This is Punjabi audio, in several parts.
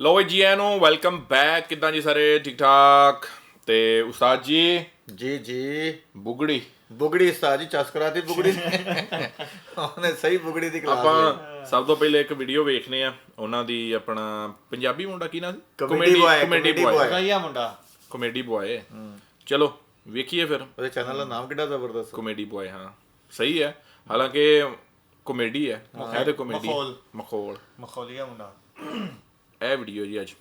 ਲੋ ਜੀ ਐਨੋ ਵੈਲਕਮ ਬੈਕ ਕਿਦਾਂ ਜੀ ਸਾਰੇ? ਠੀਕ ਠਾਕ? ਤੇ ਉਸਤਾਦ ਜੀ? ਜੀ ਜੀ। ਬੁਗੜੀ। ਬੁਗੜੀ ਉਸਤਾਦ ਜੀ ਚਸਕਰਾ ਤੇ ਬੁਗੜੀ। ਉਹਨੇ ਸਹੀ ਬੁਗੜੀ ਦੀ ਕਲਾਸ ਆਪਾਂ ਸਭ ਤੋਂ ਪਹਿਲੇ ਇੱਕ ਵੀਡੀਓ ਵੇਖਨੇ ਆ ਉਹਨਾਂ ਦੀ ਆਪਣਾ ਪੰਜਾਬੀ ਮੁੰਡਾ ਕੀ ਨਾਮ ਸੀ? ਕਮੇਡੀ ਕਮੇਡੀ ਬੁਆਏ ਕਈਆ ਮੁੰਡਾ। ਕਮੇਡੀ ਬੁਆਏ ਚਲੋ ਵੇਖੀਏ ਫਿਰ। ਉਹਦੇ ਚੈਨਲ ਦਾ ਨਾਮ ਕਿੱਡਾ ਜ਼ਬਰਦਸਤ। ਕਮੇਡੀ ਬੁਆਏ ਹਾਂ। ਸਹੀ ਹੈ। ਹਾਲਾਂਕਿ ਕਮੇਡੀ ਹੈ। ਮਖੌਲ। ਮਖੌਲ। ਮਖੌਲੀਆ ਮੁੰਡਾ। ਇਹ ਵੀਡੀਓ ਜੀ ਅੱਜ।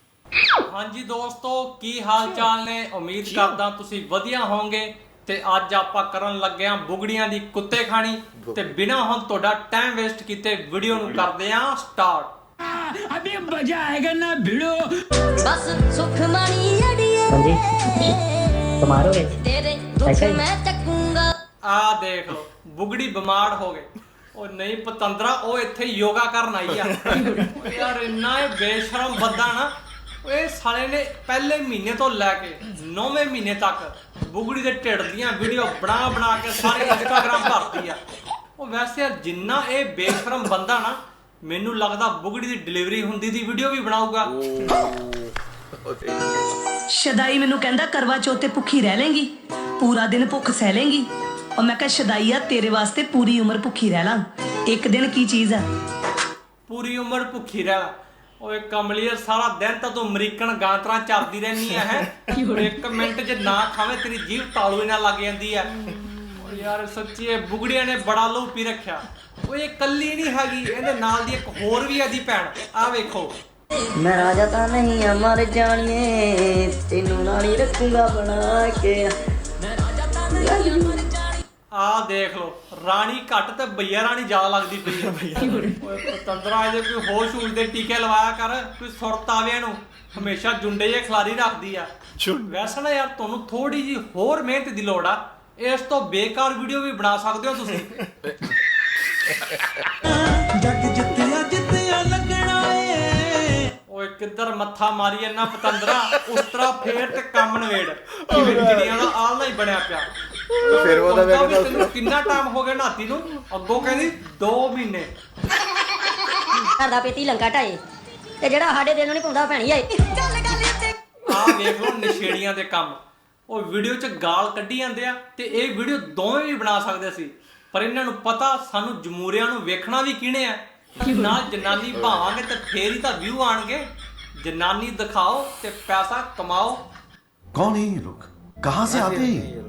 ਹਾਂਜੀ ਦੋਸਤੋ ਕੀ ਹਾਲ ਚਾਲ ਨੇ? ਉਮੀਦ ਕਰਦਾ ਤੁਸੀਂ ਵਧੀਆ ਹੋਵੋਗੇ। ਤੇ ਅੱਜ ਆਪਾਂ ਕਰਨ ਲੱਗੇ ਆਂ ਬੁਗੜੀਆਂ ਦੀ ਕੁੱਤੇ ਖਾਣੀ। ਤੇ ਬਿਨਾ ਹੁਣ ਤੁਹਾਡਾ ਟਾਈਮ ਵੇਸਟ ਕੀਤੇ ਵੀਡੀਓ ਨੂੰ ਕਰਦੇ ਆਂ ਸਟਾਰਟ ਅਬੇ ਮਜ਼ਾ ਆਏਗਾ ਨਾ ਭਿੜੋ। ਬਸ ਸੁਖ ਮਣੀ ਅੜੀਏ। ਹਾਂਜੀ। ਕਮਾਰੋ ਰੇ ਦੇਖ ਲੋ ਬੁਗੜੀ ਬਿਮਾਰ ਹੋ ਗਏ। ਉਹ ਨਹੀਂ ਪਤੰਦਰਾ ਉਹ ਇੱਥੇ ਯੋਗਾ ਕਰਨ ਆਈ ਆ। ਉਹ ਯਾਰ ਇੰਨਾ ਇਹ ਬੇਸ਼ਰਮ ਬੰਦਾ ਨਾ ਇਹ ਸਾਲੇ ਨੇ ਪਹਿਲੇ ਮਹੀਨੇ ਤੋਂ ਲੈ ਕੇ 9ਵੇਂ ਮਹੀਨੇ ਤੱਕ ਬੁਗੜੀ ਦੇ ਢਿੱਡ ਦੀਆਂ ਵੀਡੀਓ ਬਣਾ ਬਣਾ ਕੇ ਸਾਰੇ ਇੰਸਟਾਗ੍ਰਾਮ ਭਰਤੀ ਆ। ਉਹ ਵੈਸੇ ਯਾਰ ਜਿੰਨਾ ਇਹ ਬੇਸ਼ਰਮ ਬੰਦਾ ਨਾ ਮੈਨੂੰ ਲੱਗਦਾ ਬੁਗੜੀ ਦੀ ਡਿਲੀਵਰੀ ਹੁੰਦੀ ਦੀ ਵੀਡੀਓ ਵੀ ਬਣਾਊਗਾ। ਸ਼ਦਾਈ ਮੈਨੂੰ ਕਹਿੰਦਾ ਕਰਵਾ ਚੌਥ ਤੇ ਭੁੱਖੀ ਰਹਿ ਲੇਂਗੀ ਪੂਰਾ ਦਿਨ ਭੁੱਖ ਸਹਿ ਲੇਂਗੀ। ਔਰ ਮੈਂ ਕਿਹਾ ਸ਼ਦਾਈਆ ਤੇਰੇ ਵਾਸਤੇ ਪੂਰੀ ਉਮਰ ਭੁੱਖੀ ਰਹਿ ਲਾਂ। ਇੱਕ ਦਿਨ ਕੀ ਚੀਜ਼ ਆ? ਪੂਰੀ ਉਮਰ ਭੁੱਖੀ ਰਹਿਣਾ ਓਏ ਕਮਲੀਏ ਸਾਰਾ ਦਿਨ ਤਾਂ ਤੂੰ ਅਮਰੀਕਨ ਗਾਂਤਰਾ ਚੱਲਦੀ ਰਹਿਨੀ ਆ ਹੈ? ਇੱਕ ਮਿੰਟ 'ਚ ਨਾ ਖਾਵੇਂ ਤੇਰੀ ਜੀਭ ਤਾਲੂ ਹੀ ਨਾ ਲੱਗ ਜਾਂਦੀ ਆ। ਓ ਯਾਰ ਸੱਚੀ ਇਹ ਬੁਗੜੀਆਂ ਨੇ ਬੜਾ ਲਹੂ ਪੀ ਰੱਖਿਆ। ਓਏ ਇਹ ਕੱਲੀ ਨਹੀਂ ਹੈਗੀ ਇਹਦੇ ਨਾਲ ਦੀ ਇੱਕ ਹੋਰ ਵੀ ਆਦੀ ਭੈਣ। ਆ ਵੇਖੋ। ਮੈਂ ਰਾਜਾ ਤਾਂ ਨਹੀਂ ਆ ਮਰ ਜਾਣੀਏ। ਤੈਨੂੰ ਨਾਲ ਹੀ ਰੱਖੂੰਗਾ ਬਣਾ ਕੇ। ਆ ਦੇਖ ਲੋ ਰਾਣੀ ਘੱਟ ਤੇ ਬਈਆ ਰਾਣੀ ਜ਼ਿਆਦਾ ਲੱਗਦੀ ਪਈ ਆ। ਓਏ ਪਤੰਦਰਾ ਇਹਦੇ ਕੋਈ ਹੋਸ਼ ਹੂਸ਼ ਦੇ ਟੀਕੇ ਲਵਾਇਆ ਕਰ ਕੋਈ ਸੁਰਤ ਆਵੇ ਇਹਨੂੰ। ਹਮੇਸ਼ਾ ਜੁੰਡੇ ਜੇ ਖਲਾਰੀ ਰੱਖਦੀ ਆ। ਵੈਸੇ ਨਾ ਯਾਰ ਤੁਹਾਨੂੰ ਥੋੜੀ ਜੀ ਹੋਰ ਮਿਹਨਤ ਦੀ ਲੋੜ ਆ। ਇਸ ਤੋਂ ਬੇਕਾਰ ਵੀਡੀਓ ਵੀ ਬਣਾ ਸਕਦੇ ਹੋ ਤੁਸੀਂ। ਓਏ ਕਿੱਧਰ ਮੱਥਾ ਮਾਰੀ ਇੰਨਾ ਪਤੰਦਰਾ? ਉਸਤਰਾ ਫੇਰ ਤੇ ਕੰਮ ਨਵੇੜ। ਜਿਹੜੀਆਂ ਦਾ ਆਲਣਾ ਹੀ ਬਣਿਆ ਪਿਆ। ਫਿਰ ਉਹਦਾ ਮੈਂ ਕਹਿੰਦਾ ਤੈਨੂੰ ਕਿੰਨਾ ਟਾਈਮ ਹੋ ਗਿਆ ਨਾਤੀ ਨੂੰ? ਅੱਗੋਂ ਕਹਿੰਦੀ 2 ਮਹੀਨੇ। ਘਰ ਦਾ ਪੇਤੀ ਲੰਗਾ ਢਾਏ। ਤੇ ਜਿਹੜਾ ਸਾਡੇ ਦਿਲ ਨੂੰ ਨਹੀਂ ਪਾਉਂਦਾ ਭੈਣੀ ਆਏ। ਚੱਲ ਗੱਲ ਇੱਥੇ। ਆ ਵੇਖ ਲੋ ਨਸ਼ੇੜੀਆਂ ਦੇ ਕੰਮ। ਉਹ ਵੀਡੀਓ 'ਚ ਗਾਲ ਕੱਢੀ ਜਾਂਦੇ ਆ ਤੇ ਇਹ ਵੀਡੀਓ ਦੋਵੇਂ ਵੀ ਬਣਾ ਸਕਦੇ ਸੀ ਪਰ ਇਹਨਾਂ ਨੂੰ ਪਤਾ ਸਾਨੂੰ ਜਮੂਰੀਆਂ ਨੂੰ ਵੇਖਣਾ ਵੀ ਕਿਹਨੇ ਆ। ਨਾਲ ਜਨਾਨੀ ਭਾਵਾਂਗੇ ਤੇ ਫੇਰ ਹੀ ਤਾਂ ਵਿਊ ਆਣਗੇ। ਜਨਾਨੀ ਦਿਖਾਓ ਤੇ ਪੈਸਾ ਕਮਾਓ। ਕੌਣ ਹੈ ਇਹ ਲੋਕ? ਕਹਾਂ ਸੇ ਆਤੇ ਹੈ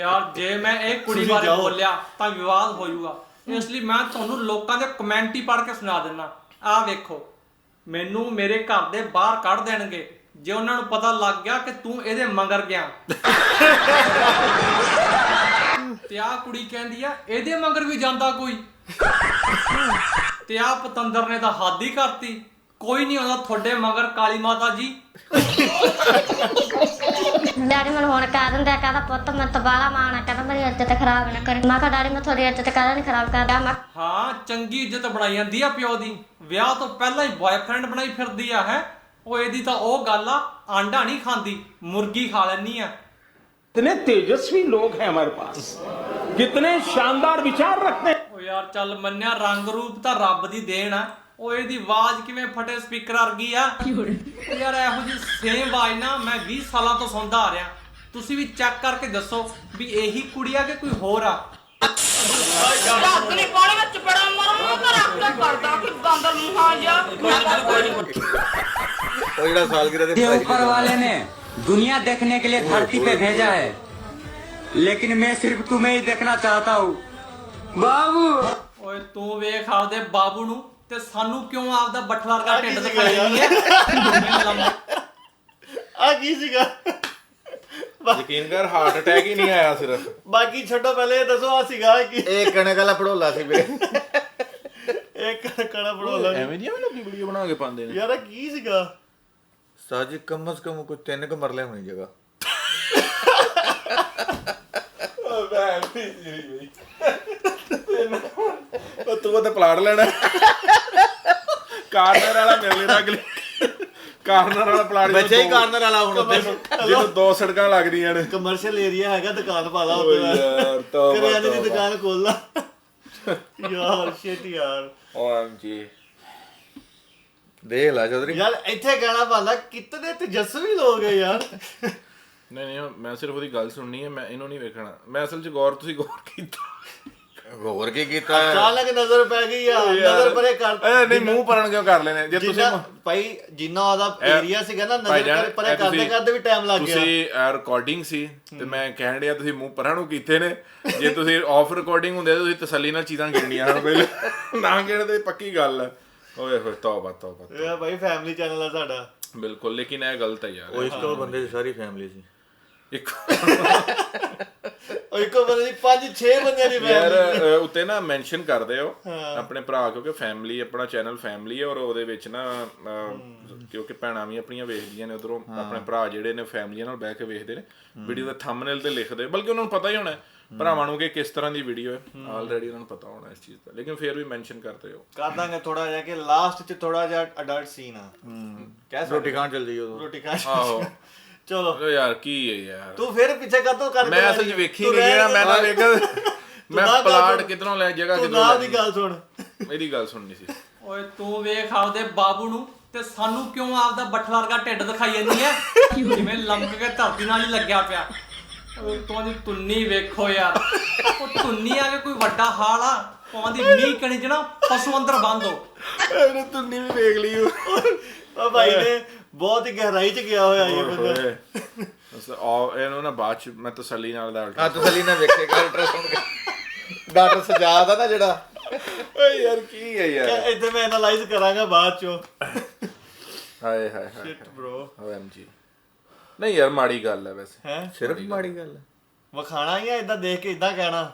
ਯਾਰ ਜੇ ਮੈਂ ਇਹ ਕੁੜੀ ਬਾਰੇ ਬੋਲਿਆ ਤਾਂ ਵਿਵਾਦ ਹੋ ਜਾਊਗਾ। ਇਸ ਲਈ ਮੈਂ ਤੁਹਾਨੂੰ ਲੋਕਾਂ ਦੇ ਕਮੈਂਟ ਹੀ ਪੜ੍ਹ ਕੇ ਸੁਣਾ ਦਿੰਨਾ। ਆਹ ਵੇਖੋ ਮੈਨੂੰ ਮੇਰੇ ਘਰ ਦੇ ਬਾਹਰ ਕੱਢ ਦੇਣਗੇ। ਜੇ ਉਹਨਾਂ ਨੂੰ ਪਤਾ ਲੱਗ ਗਿਆ ਕਿ ਤੂੰ ਇਹਦੇ ਮਗਰ ਗਿਆ। ਤੇ ਆਹ ਕੁੜੀ ਕਹਿੰਦੀ ਆ ਇਹਦੇ ਮਗਰ ਵੀ ਜਾਂਦਾ ਕੋਈ। ਤੇ ਆਹ ਪਤੰਦਰ ਨੇ ਤਾਂ ਹੱਦ ਹੀ ਕਰਤੀ। ਕੋਈ ਨਹੀਂ ਆਉਂਦਾ ਤੁਹਾਡੇ ਮਗਰ ਕਾਲੀ ਮਾਤਾ ਜੀ। ਡੈਡੀ ਮੈਨੂੰ ਹੁਣ ਕਹਿ ਦਿੰਦਾ ਕਹਿੰਦਾ ਪੁੱਤ ਮੈਂ ਤਬਾਲਾ ਮਾਣਾ ਕਹਿੰਦਾ ਮੇਰੀ ਇੱਜ਼ਤ ਖਰਾਬ ਨਾ ਕਰੀ। ਮੈਂ ਕਿਹਾ ਡੈਡੀ ਮੈਂ ਤੁਹਾਡੀ ਇੱਜ਼ਤ ਕਾਹਦਾ ਨਹੀਂ ਖਰਾਬ ਕਰਦਾ। ਮੈਂ ਹਾਂ ਚੰਗੀ ਇੱਜ਼ਤ ਬਣਾਈ ਜਾਂਦੀ ਆ ਪਿਓ ਦੀ। ਵਿਆਹ ਤੋਂ ਪਹਿਲਾਂ ਹੀ ਬॉयਫ੍ਰੈਂਡ ਬਣਾਈ ਫਿਰਦੀ ਆ ਹੈ? ਉਹ ਇਹਦੀ ਤਾਂ ਉਹ ਗੱਲ ਆ ਆਂਡਾ ਨਹੀਂ ਖਾਂਦੀ ਮੁਰਗੀ ਖਾ ਲੈਣੀ ਆ। इतने तेजस्वी लोग हैं हमारे पास कितने शानदार विचार रखते हैं ਉਹ ਯਾਰ ਚੱਲ ਮੰਨਿਆ ਰੰਗ ਰੂਪ ਤਾਂ ਰੱਬ ਦੀ ਦੇਣ ਆ। ਉਹ ਇਹਦੀ ਆਵਾਜ਼ ਕਿਵੇਂ ਫਟੇ ਸਪੀਕਰ ਵਰਗੀ ਆ ਉਹ ਯਾਰ ਇਹੋ ਜਿਹੀ ਸੇਮ ਆਵਾਜ਼ ਨਾ ਮੈਂ 20 ਸਾਲਾਂ ਤੋਂ ਸੁਣਦਾ ਆ ਰਿਹਾ ਤੁਸੀਂ ਵੀ ਚੈੱਕ ਕਰਕੇ ਦੱਸੋ ਵੀ ਇਹੀ ਕੁੜੀ ਆ ਕਿ ਕੋਈ ਹੋਰ ਆ ਉਹ ਜਿਹੜਾ ਸਾਲਗਿਰਾ ਦੇ ये ऊपर वाले ने दुनिया देखने के लिए धरती पे भेजा है लेकिन मैं सिर्फ तुम्हें ही देखना चाहता हूँ बाबू ਓਏ ਤੂੰ ਵੇਖ ਆਪਦੇ ਬਾਬੂ ਨੂੰ ਤੇ ਸਾਨੂੰ ਕਿਉਂ ਆਪਦਾ ਬੱਠਲਾ ਵਰਗਾ ਢਿੱਡ ਦਿਖਾਈ ਜਾਂਦੀ ਹੈ? ਆ ਕੀ ਸੀਗਾ? ਯਕੀਨ ਕਰ ਹਾਰਟ ਅਟੈਕ ਹੀ ਨਹੀਂ ਆਇਆ ਸਿਰਫ। ਬਾਕੀ ਛੱਡੋ ਪਹਿਲੇ ਇਹ ਦੱਸੋ ਆ ਸੀਗਾ ਕੀ? ਇਹ ਕਣਕ ਵਾਲਾ ਪੜੋਲਾ ਸੀ ਵੀਰੇ। ਇੱਕ ਕੜਾ ਬੜੋਲਾ ਐਵੇਂ ਦੀਆਂ ਵੀ ਲੋਕੀ ਵੀਡੀਓ ਬਣਾ ਕੇ ਪਾਉਂਦੇ ਨੇ। ਯਾਰ ਆ ਕੀ ਸੀਗਾ? ਸਾਜੀ ਕਮ ਸ ਕਮ ਕੋਈ ਤਿੰਨ ਕੁ ਮਰਲੇ ਹੋਣੀ ਜਗ੍ਹਾ। ਉਹ ਤੂੰ ਤਾਂ ਪਲਾਟ ਲੈਣਾ। ਕਾਰਨਰ ਵਾਲਾ ਮਿਲ ਲੈਣਾ ਅਗਲੇ। ਕਾਰਨਰ ਵਾਲਾ ਪਲਾਟ ਬੱਚੇ ਹੀ ਕਾਰਨਰ ਵਾਲਾ ਹੁਣ ਉੱਤੇ ਜਿਹਨੂੰ ਦੋ ਸੜਕਾਂ ਲੱਗਦੀਆਂ ਨੇ। ਕਮਰਸ਼ੀਅਲ ਏਰੀਆ ਹੈਗਾ ਦੁਕਾਨ ਪਾ ਲਾ ਉੱਤੇ ਯਾਰ ਤੋਬਾ ਕਰਿਆਨੇ ਦੀ ਦੁਕਾਨ ਖੋਲ ਲਾ। ਯਾਰ ਸ਼ਿਟ ਯਾਰ। ਓਐਮਜੀ ਦੇਖ ਲੈ ਚੌਧਰੀ। ਯਾਰ ਇੱਥੇ ਕਹਿਣਾ ਪਾਉਂਦਾ ਕਿਤਨੇ ਤੇਜਸਵੀ ਲੋਕ ਹੈ ਯਾਰ। ਨਹੀਂ ਨਹੀਂ ਮੈਂ ਸਿਰਫ ਉਹਦੀ ਗੱਲ ਸੁਣਨੀ ਹੈ ਮੈਂ ਇਹਨੂੰ ਨਹੀਂ ਵੇਖਣਾ। ਮੈਂ ਅਸਲ 'ਚ ਗੌਰ ਤੁਸੀਂ ਗੌਰ ਕੀਤਾ। ਹੋਰ ਕੀ ਕੀਤਾ ਅਚਾਨਕ ਨਜ਼ਰ ਪੈ ਗਈ ਆ ਨਜ਼ਰ ਪਰੇ ਕਰ ਏ ਨਹੀਂ ਮੂੰਹ ਪਰਨ ਕਿਉਂ ਕਰ ਲੈਨੇ ਜੇ ਤੁਸੀਂ ਭਾਈ ਜਿੰਨਾ ਉਹਦਾ ਇਹ- ਏਰੀਆ ਸੀਗਾ ਨਾ ਨਜ਼ਰ ਪਰੇ- ਇਹ ਕਰਦੇ ਕਰਦੇ ਵੀ ਟਾਈਮ ਲੱਗ ਗਿਆ। ਤੁਸੀਂ ਰਿਕਾਰਡਿੰਗ ਸੀ ਤੇ ਮੈਂ ਕਹਿਣ ਡਿਆ ਤੁਸੀਂ ਮੂੰਹ ਪਰਾਂ ਨੂੰ ਕੀਤੇ ਨੇ। ਜੇ ਤੁਸੀਂ ਆਫ ਰਿਕਾਰਡਿੰਗ ਹੁੰਦੇ ਤਾਂ ਤੁਸੀਂ ਤਸੱਲੀ ਨਾਲ ਚੀਜ਼ਾਂ ਗਿਣਨੀਆਂ ਹਨ ਪਹਿਲੇ। ਨਾ ਗਿਣਦੇ ਪੱਕੀ ਗੱਲ ਹੈ। ਓਏ ਹੋਏ ਤੌਬਾ ਤੌਬਾ ਇਹ ਭਾਈ ਫੈਮਿਲੀ ਚੈਨਲ ਆ ਸਾਡਾ। ਬਿਲਕੁਲ ਲੇਕਿਨ ਇਹ ਗਲਤ ਹੈ ਯਾਰ। ਉਹ ਇਸ ਤੋਂ ਬੰਦੇ ਦੀ ਸਾਰੀ ਫੈਮਿਲੀ ਸੀ। ਇੱਕ ਉਹ ਇੱਕੋ ਬੰਦੇ ਦੀ 5 6 ਬੰਦਿਆਂ ਦੀ ਯਾਰ ਅ, ਉੱਤੇ ਨਾ ਮੈਂਸ਼ਨ ਕਰਦੇ ਹੋ। ਆਪਣੇ ਭਰਾ ਕਿਉਂਕਿ ਫੈਮਿਲੀ ਆਪਣਾ ਚੈਨਲ ਫੈਮਿਲੀ ਹੈ ਔਰ ਉਹਦੇ ਵਿੱਚ ਨਾ ਅ, ਕਿਉਂਕਿ ਭੈਣਾਂ ਵੀ ਆਪਣੀਆਂ ਵੇਖਦੀਆਂ ਨੇ ਉਧਰੋਂ ਆਪਣੇ ਭਰਾ ਜਿਹੜੇ ਨੇ ਫੈਮਿਲੀ ਨਾਲ ਬਹਿ ਕੇ ਵੇਖਦੇ ਨੇ ਵੀਡੀਓ ਦਾ ਥੰਬਨੇਲ ਤੇ ਲਿਖਦੇ। ਬਲਕਿ ਉਹਨਾਂ ਨੂੰ ਪਤਾ ਹੀ ਹੋਣਾ ਹੈ ਭਰਾਵਾਂ ਨੂੰ ਕਿ ਕਿਸ ਤਰ੍ਹਾਂ ਦੀ ਵੀਡੀਓ ਹੈ। ਆਲਰੇਡੀ ਉਹਨਾਂ ਨੂੰ ਪਤਾ ਹੋਣਾ ਇਸ ਚੀਜ਼ ਦਾ। ਲੇਕਿਨ ਫਿਰ ਵੀ ਮੈਂਸ਼ਨ ਕਰਦੇ ਹੋ ਕਰ ਦਾਂਗੇ ਥੋੜਾ ਜਿਹਾ ਕਿ ਲਾਸਟ ਚ ਥੋੜਾ ਜਿਹਾ ਅਡਲਟ ਸੀਨ ਆ। ਕਹਿ ਸਕਦੇ ਰੋਟੀ ਖਾਣ ਚੱਲ ਉਦੋਂ। ਰੋਟੀ ਖਾ ਆਹੋ। ਚਲੋ। ਓ ਯਾਰ ਕੀ ਹੈ ਯਾਰ? ਤੂੰ ਫਿਰ ਪਿੱਛੇ ਕਦੋਂ ਕਰ ਮੈਂ ਅਸਲ 'ਚ ਵੇਖੀ ਨਹੀਂ ਜਿਹੜਾ ਮੈਂ ਨਾ ਵੇਖ ਮੈਂ ਨਾ ਪਲਾਟ। ਕਿਧਰੋਂ ਲੈ ਜਗ੍ਹਾ ਤੂੰ ਕਿਧਰੋਂ ਲੈ ਦੀ ਗੱਲ ਸੁਣ। ਮੇਰੀ ਗੱਲ ਸੁਣਨੀ ਸੀ। ਓਏ ਤੂੰ ਵੇਖ ਆਪਦੇ ਬਾਬੂ ਨੂੰ ਤੇ ਸਾਨੂੰ ਕਿਉਂ ਆਪਦਾ ਬੱਠਲ ਵਰਗਾ ਢਿੱਡ ਦਿਖਾਈ ਜਾਂਦੀ ਐ ਜਿਵੇਂ ਲੰਮ ਕੇ ਧਰਤੀ ਨਾਲ ਹੀ ਲੱਗਿਆ ਪਿਆ। ਓਏ ਤੂੰ ਦੀ ਤੁੰਨੀ ਵੇਖੋ ਯਾਰ। ਉਹ ਤੁੰਨੀ ਆ ਕੇ ਕੋਈ ਵੱਡਾ ਹਾਲ ਆ? ਤੂੰ ਦੀ ਮੀਂਹ ਕਣੀ ਜਣਾ ਪਸ਼ੂ ਅੰਦਰ ਬੰਦ ਹੋ ਇਹਨੇ ਤੁੰਨੀ ਵੀ ਵੇਖ ਲਈ। ਉਹ ਭਾਈ ਨੇ ਬਹੁਤ ਹੀ ਗਹਿਰਾਈ ਚ ਗਿਆ ਹੋਇਆ ਇਹ ਬੰਦਾ। ਅਸਲ ਆ ਇਹਨੂੰ ਨਾ ਬਾਅਦ ਚ ਮੈਂ ਤਸੱਲੀ ਨਾਲ ਦਾ ਆ ਤਸਲੀ ਨਾਲ ਵੇਖੇਗਾ ਅਲਟਰਾਸਾਊਂਡ ਡਾਕਟਰ ਸਜਾਦ ਆ ਨਾ ਜਿਹੜਾ। ਓਏ ਯਾਰ ਕੀ ਹੈ ਯਾਰ? ਕਿ ਇੱਥੇ ਮੈਂ ਐਨਾਲਾਈਜ਼ ਕਰਾਂਗਾ ਬਾਅਦ ਚੋਂ। ਹਾਏ ਹਾਏ ਹਾਏ ਸ਼ਿਟ ਬ్రో ਓਐਮਜੀ ਨਹੀਂ ਯਾਰ ਮਾੜੀ ਗੱਲ ਹੈ ਵੈਸੇ। ਹੈ? ਸਿਰਫ ਮਾੜੀ ਗੱਲ ਹੈ। ਵਖਾਣਾ ਹੀ ਆ ਇਦਾਂ ਦੇਖ ਕੇ ਇਦਾਂ ਕਹਿਣਾ।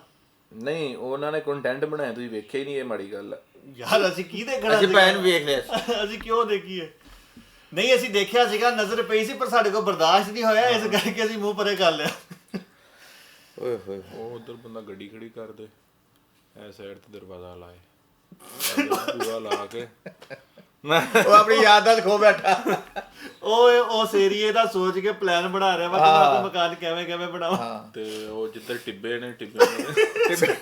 ਨਹੀਂ ਉਹਨਾਂ ਨੇ ਕੰਟੈਂਟ ਬਣਾਇਆ ਤੁਸੀਂ ਵੇਖਿਆ ਹੀ ਨਹੀਂ ਇਹ ਮਾੜੀ ਗੱਲ। ਹੈ ਯਾਰ ਅਸੀਂ ਕੀ ਦੇਖਣਾ ਅਸੀਂ? ਭੈਣ ਵੇਖ ਲਿਆ। ਅਸੀਂ ਕਿਉਂ ਦੇਖੀਏ? ਨਹੀਂ ਅਸੀਂ ਦੇਖਿਆ ਸੀਗਾ ਨਜ਼ਰ ਪਈ ਸੀ ਪਰ ਸਾਡੇ ਕੋਲ ਬਰਦਾਸ਼ਤ ਨਹੀਂ ਹੋਇਆ ਇਸ ਕਰਕੇ ਅਸੀਂ ਮੂੰਹ ਪਰੇ ਕਰ ਲਿਆ। ਓਏ ਹੋਏ ਉਹ ਉਧਰ ਬੰਦਾ ਗੱਡੀ ਖੜੀ ਕਰ ਦੇ ਐ ਸਾਈਡ ਤੇ ਦਰਵਾਜ਼ਾ ਲਾਏ। ਪੂਰਾ ਲਾ ਕੇ। ਉਹ ਆਪਣੀ ਯਾਦਾਂ 'ਚ ਖੋ ਬੈਠਾ। ਉਹ ਉਸ ਏਰੀਏ ਦਾ ਸੋਚ ਕੇ ਪਲਾਨ ਬਣਾ ਰਿਹਾ ਵਾ ਕਿ ਮੈਂ ਆਪਣਾ ਮਕਾਨ ਕਿਵੇਂ ਕਿਵੇਂ ਬਣਾਵਾਂ? ਤੇ ਉਹ ਜਿੱਧਰ ਟਿੱਬੇ ਨੇ ਟਿੱਬੇ ਨੇ।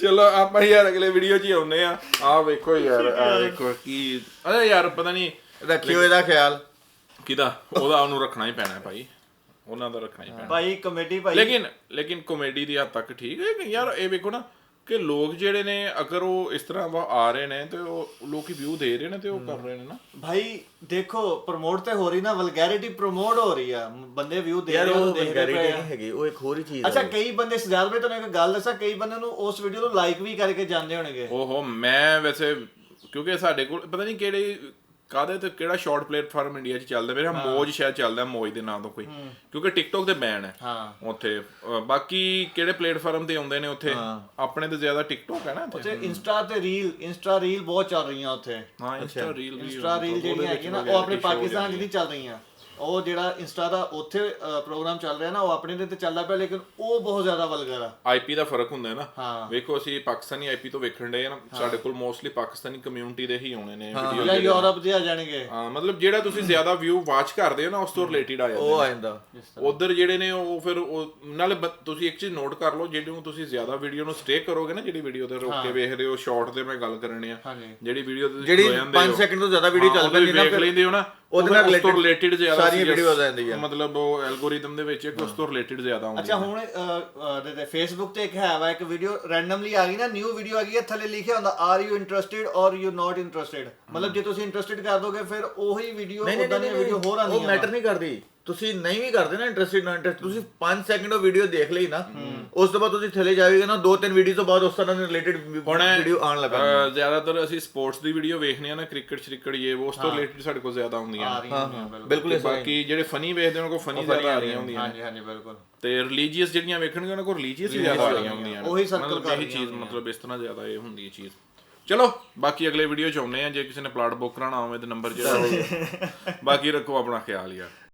ਚਲੋ ਆਪਾਂ ਯਾਰ ਅਗਲੇ ਵੀਡੀਓ 'ਚ ਹੀ ਆਉਨੇ ਆ ਆ ਵੇਖੋ ਯਾਰ ਆ। ਵੇਖੋ ਕੀ ਅਰੇ ਯਾਰ ਪਤਾ ਨਹੀਂ ਰੱਖਿਓ ਇਹਦਾ ਖਿਆਲ। ਕਿਦਾ ਉਹਦਾ ਉਹਨੂੰ ਰੱਖਣਾ ਹੀ ਪੈਣਾ ਭਾਈ। ਉਹਨਾਂ ਦਾ ਰੱਖਣਾ ਹੀ ਪੈਣਾ। ਭਾਈ ਕਮੇਟੀ ਭਾਈ। ਲੇਕਿਨ ਲੇਕਿਨ ਕਾਮੇਡੀ ਦੀ ਹੱਦ ਤੱਕ ਠੀਕ ਹੈ ਕਿ ਯਾਰ ਇਹ ਵੇਖੋ ਨਾ ਕਿ ਲੋਕ ਜਿਹੜੇ ਨੇ ਅਗਰ ਉਹ ਇਸ ਤਰ੍ਹਾਂ ਵਾ ਆ ਰਹੇ ਨੇ ਤੇ ਉਹ ਲੋਕੀ ਵਿਊ ਦੇ ਰਹੇ ਨੇ ਤੇ ਉਹ ਕਰ ਰਹੇ ਨੇ ਨਾ। ਭਾਈ ਦੇਖੋ ਪ੍ਰਮੋਟ ਤੇ ਹੋ ਰਹੀ ਨਾ ਵਲਗੈਰਿਟੀ ਪ੍ਰਮੋਟ ਹੋ ਰਹੀ ਆ। ਬੰਦੇ ਵਿਊ ਦੇ ਯਾਰ ਰਹੇ ਉਹ ਉਹ ਦੇਖ ਰਹੇ ਆ ਨਹੀਂ ਹੈਗੀ ਉਹ ਇੱਕ ਹੋਰ ਹੀ ਚੀਜ਼ ਅੱਛਾ ਹੈ ਕਈ ਬੰਦੇ ਸਜਾਦ ਭਾਈ ਤੁਹਾਨੂੰ ਇੱਕ ਗੱਲ ਦੱਸਾਂ ਕਈ ਬੰਦੇ ਨੂੰ ਉਸ ਵੀਡੀਓ ਨੂੰ ਲਾਈਕ ਵੀ ਕਰਕੇ ਜਾਂਦੇ ਹੋਣਗੇ। ਓਹੋ ਮੈਂ ਵੈਸੇ ਕਿਉਂਕਿ ਸਾਡੇ ਕੋਲ ਪਤਾ ਨਹੀਂ ਕਿਹੜੇ ਕਾਦੇ ਤੇ ਕਿਹੜਾ ਸ਼ਾਰਟ ਪਲੇਟਫਾਰਮ ਇੰਡੀਆ 'ਚ ਚੱਲਦਾ? ਮੇਰਾ ਮੋਜ ਸ਼ਾਇਦ ਚੱਲਦਾ ਮੋਜ ਦੇ ਨਾਂ ਤੋਂ ਕੋਈ। ਕਿਉਂਕਿ ਟਿਕਟੌਕ ਤੇ ਬੈਨ ਹੈ। ਹਾਂ। ਉੱਥੇ ਬਾਕੀ ਕਿਹੜੇ ਪਲੇਟਫਾਰਮ ਤੇ ਆਉਂਦੇ ਨੇ ਉੱਥੇ? ਆਪਣੇ ਤੇ ਜ਼ਿਆਦਾ ਟਿਕਟੌਕ ਹੈ ਨਾ ਤੇ ਇੰਸਟਾ ਤੇ ਰੀਲ ਇੰਸਟਾ ਰੀਲ ਬਹੁਤ ਚੱਲ ਰਹੀਆਂ ਉੱਥੇ। ਹਾਂ ਇੰਸਟਾ ਰੀਲ ਵੀ ਇੰਸਟਾ ਰੀਲ ਵਿੱਚ ਹੈਗੀਆਂ ਨਾ ਉਹ ਆਪਣੇ ਪਾਕਿਸਤਾਨ 'ਚ ਜਿਹੜੀ ਨਹੀਂ ਚੱਲ ਰਹੀਆਂ। ਉਹ ਜਿਹੜਾ ਇੰਸਟਾ ਦਾ ਉੱਥੇ ਪ੍ਰੋਗਰਾਮ ਚੱਲ ਰਿਹਾ ਨਾ ਉਹ ਆਪਣੇ ਦੇ ਤੇ ਚੱਲਦਾ ਪਿਆ ਲੇਕਿਨ ਉਹ ਬਹੁਤ ਜ਼ਿਆਦਾ ਵਲਗਰ ਆ। ਆਈਪੀ ਦਾ ਫ਼ਰਕ ਹੁੰਦਾ ਹੈ ਨਾ। ਵੇਖੋ ਅਸੀਂ ਪਾਕਿਸਤਾਨੀ ਆਈਪੀ ਤੋਂ ਵੇਖਣ ਦੇ ਨਾ ਸਾਡੇ ਕੋਲ ਮੋਸਟਲੀ ਪਾਕਿਸਤਾਨੀ ਕਮਿਊਨਿਟੀ ਦੇ ਹੀ ਆਉਣੇ ਨੇ ਵੀਡੀਓ ਜਾਂ ਯੂਰਪ ਦੇ ਆ ਜਾਣਗੇ। ਹਾਂ ਮਤਲਬ ਜਿਹੜਾ ਤੁਸੀਂ ਜ਼ਿਆਦਾ ਵਿਊ ਵਾਚ ਕਰਦੇ ਹੋ ਨਾ ਉਸ ਤੋਂ ਰਿਲੇਟਡ ਆ ਜਾਂਦੇ ਉਹ ਨੇ। ਆ ਜਾਂਦਾ ਉਧਰ ਜਿਹੜੇ ਨੇ ਉਹ ਫਿਰ ਉਹ ਨਾਲੇ ਤੁਸੀਂ ਇੱਕ ਚੀਜ਼ ਨੋਟ ਕਰ ਲਓ ਜਿਹਨੂੰ ਤੁਸੀਂ ਜ਼ਿਆਦਾ ਵੀਡੀਓ ਨੂੰ ਸਟੇ ਕਰੋਗੇ ਨਾ ਜਿਹੜੀ ਵੀਡੀਓ ਤੇ ਰੋਕ ਕੇ ਵੇਖਦੇ ਹੋ ਸ਼ਾਰਟ ਤੇ ਮੈਂ ਗੱਲ ਕਰਨੀ ਆ। ਜਿਹੜੀ ਵੀਡੀਓ ਤੁਸੀਂ ਜਿਹੜੀ ਖਲੋ ਜਾਂਦੇ 5 ਹੋ, ਸੈਕਿੰਡ ਤੋਂ ਜ਼ਿਆਦਾ ਵੀਡੀਓ ਚੱਲ ਪੈਂਦੀ ਨਾ ਫਿਰ ਲੈਂਦੇ ਹੋ ਨਾ ਉਹਦੇ ਨਾਲ ਤੋਂ ਰਿਲੇਟਡ ਜ਼ਿਆਦਾ ਸਾਰੀਆਂ videos ਆ ਜਾਂਦੀਆਂ। ਮਤਲਬ ਉਹ ਐਲਗੋਰਿਦਮ ਦੇ ਵਿੱਚ ਇੱਕ ਉਸ ਤੋਂ ਰਿਲੇਟਡ ਜ਼ਿਆਦਾ ਹੁੰਦੀ ਅੱਛਾ ਹੁਣ ਤੇ ਫੇਸਬੁੱਕ ਤੇ ਇੱਕ ਹੈ ਵਾ ਇੱਕ ਵੀਡੀਓ ਰੈਂਡਮਲੀ ਆ ਗਈ ਨਾ ਨਿਊ ਵੀਡੀਓ ਆ ਗਈ ਹੈ ਥੱਲੇ ਲਿਖਿਆ ਹੁੰਦਾ are you interested or you not interested ਮਤਲਬ ਜੇ ਤੁਸੀਂ ਇੰਟਰਸਟਿਡ ਕਰ ਦੋਗੇ ਫਿਰ ਉਹੀ ਵੀਡੀਓ ਉਦਾਂ ਦੀਆਂ ਵੀਡੀਓ ਹੋਰ ਉਹ ਆਉਂਦੀਆਂ ਮੈਟਰ ਨਹੀਂ ਕਰਦੀ। ਤੁਸੀਂ ਨਹੀਂ ਵੀ ਕਰਦੇ ਨਾ ਇੰਟਰਸਟਿਡ ਨਾ ਇੰਟਰਸਟ ਤੁਸੀਂ 5 ਸੈਕਿੰਡ ਉਹ ਵੀਡੀਓ ਦੇਖ ਲਈ ਨਾ ਉਸ ਤੋਂ ਬਾਅਦ ਤੁਸੀਂ ਥੱਲੇ ਜਾਓਗੇ ਨਾ ਦੋ ਤਿੰਨ ਵੀਡੀਓ ਤੋਂ ਬਾਅਦ ਉਸ ਤਰ੍ਹਾਂ ਦੇ ਰਿਲੇਟਡ ਵੀਡੀਓ ਆਉਣ ਲੱਗਾ ਜ਼ਿਆਦਾਤਰ ਅਸੀਂ ਸਪੋਰਟਸ ਦੀ ਵੀਡੀਓ ਵੇਖਨੇ ਆ ਨਾ ਕ੍ਰਿਕਟ ਸ਼੍ਰਿਕਟ ਇਹ ਉਸ ਤੋਂ ਰਿਲੇਟਡ ਸਾਡੇ ਕੋਲ ਜ਼ਿਆਦਾ ਹੁੰਦੀਆਂ ਬਿਲਕੁਲ। ਬਾਕੀ ਜਿਹੜੇ ਫਨੀ ਵੇਖਦੇ ਉਹਨਾਂ ਕੋਲ ਫਨੀ ਜ਼ਿਆਦਾ ਆ ਰਹੀਆਂ ਹੁੰਦੀਆਂ। ਹਾਂਜੀ ਹਾਂਜੀ ਬਿਲਕੁਲ। ਤੇ ਰਿਲੀਜੀਅਸ ਜਿਹੜੀਆਂ ਵੇਖਣਗੇ ਉਹਨਾਂ ਕੋਲ ਰਿਲੀਜੀਅਸ ਹੀ ਜ਼ਿਆਦਾ ਆ ਰਹੀਆਂ ਹੁੰਦੀਆਂ ਨੇ। ਉਹੀ ਮਤਲਬ ਕਰ ਰਹੀਆਂ ਚੀਜ਼। ਮਤਲਬ ਇਸ ਤਰ੍ਹਾਂ ਜ਼ਿਆਦਾ ਇਹ ਹੁੰਦੀ ਹੈ ਚੀਜ਼। ਚਲੋ ਬਾਕੀ ਅਗਲੇ ਵੀਡੀਓ ਚ ਆਉਂਦੇ ਆ ਜੇ ਕਿਸੇ ਨੇ ਪਲਾਟ ਬੁੱਕ ਕਰਾਉਣਾ ਹੋਵੇ ਤੇ ਨੰਬਰ ਜਿਹੜਾ ਹੋਵੇ ਬਾਕੀ ਰੱਖੋ ਆਪਣਾ ਖਿਆਲ ਯਾਰ।